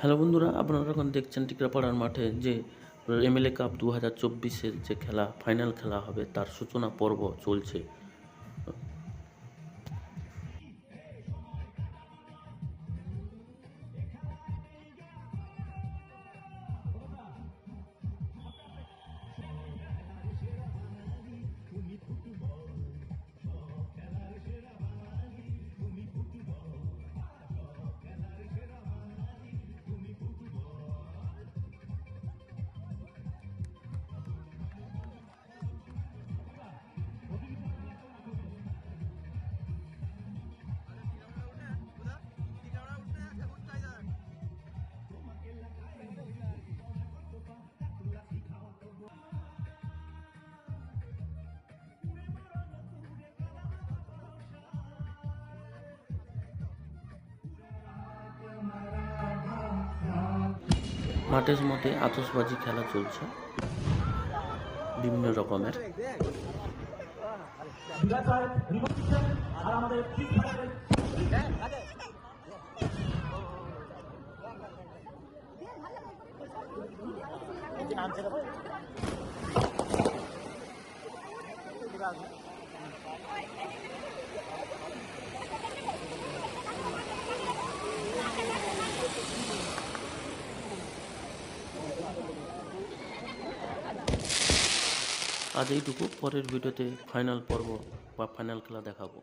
Hello বন্ধুরা, আপনারা এখন দেখছেন টিকরাপাড়ার মাঠে যে এমএলএ কাপ দু হাজার চব্বিশের যে খেলা ফাইনাল খেলা হবে, তার সূচনা পর্ব চলছে। মাঠের মধ্যে আতশবাজি খেলা চলছে। বিভিন্ন রকমের। আজ এইটুকু পরের ভিডিওতে ফাইনাল পর্ব বা ফাইনাল খেলা দেখাবো।